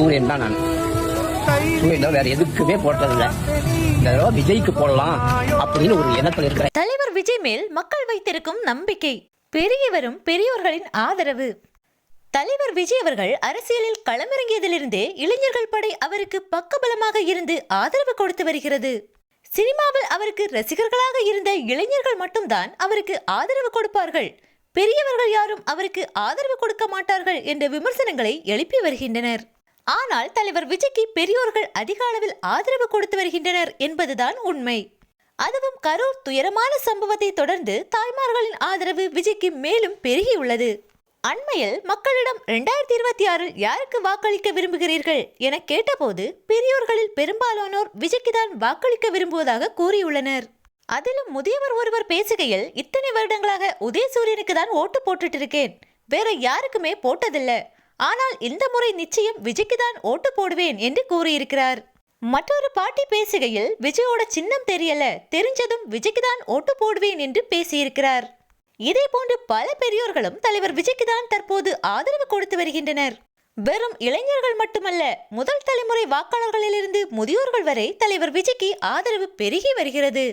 சூரியன் தான் நான். சூரியன் வேற எதுக்குமே போட்டதில்லை. இந்த தடவை விஜய்க்கு போடலாம் அப்படின்னு ஒரு எண்ணத்தில் இருக்கிறேன். தலைவர் விஜய் மேல் மக்கள் வைத்திருக்கும் நம்பிக்கை பெரியவரும் பெரியோர்களின் ஆதரவு. தலைவர் விஜய் அவர்கள் அரசியலில் களமிறங்கியதிலிருந்தே இளைஞர்கள் படை அவருக்கு பக்கபலமாக இருந்து ஆதரவு கொடுத்து வருகிறது. சினிமாவில் அவருக்கு ரசிகர்களாக இருந்த இளைஞர்கள் மட்டும்தான் அவருக்கு ஆதரவு கொடுப்பார்கள். பெரியவர்கள் யாரும் அவருக்கு ஆதரவு கொடுக்க மாட்டார்கள் என்ற விமர்சனங்களை எழுப்பி வருகின்றனர். ஆனால் தலைவர் விஜய்க்கு பெரியோர்கள் அதிக அளவில் ஆதரவு கொடுத்து வருகின்றனர் என்பதுதான் உண்மை. அதுவும் கரூர் துயரமான சம்பவத்தை தொடர்ந்து தாய்மார்களின் ஆதரவு விஜய்க்கு மேலும் பெருகியுள்ளது. அண்மையில் மக்களிடம் இரண்டாயிரத்தி இருபத்தி ஆறில் யாருக்கு வாக்களிக்க விரும்புகிறீர்கள் என கேட்டபோது பெரியோர்களில் பெரும்பாலானோர் விஜய்க்கு தான் வாக்களிக்க விரும்புவதாக கூறியுள்ளனர். அதிலும் முதியவர் ஒருவர் பேசுகையில் இத்தனை வருடங்களாக உதயசூரியனுக்கு தான் ஓட்டு போட்டுட்டு இருக்கேன். வேற யாருக்குமே போட்டதில்லை. ஆனால் இந்த முறை நிச்சயம் விஜய்க்கு தான் ஓட்டு போடுவேன் என்று கூறியிருக்கிறார். மற்றொரு பாட்டி பேசுகையில் விஜயோட சின்னம் தெரியல தெரிஞ்சதும் விஜய்க்கு தான் ஓட்டு போடுவேன் என்று பேசியிருக்கிறார். இதே போன்று பல பெரியோர்களும் தலைவர் விஜய்க்கு தான் தற்போது ஆதரவு கொடுத்து வருகின்றனர். வெறும் இளைஞர்கள் மட்டுமல்ல முதல் தலைமுறை வாக்காளர்களிலிருந்து முதியோர்கள் வரை தலைவர் விஜய்க்கு ஆதரவு பெருகி வருகிறது.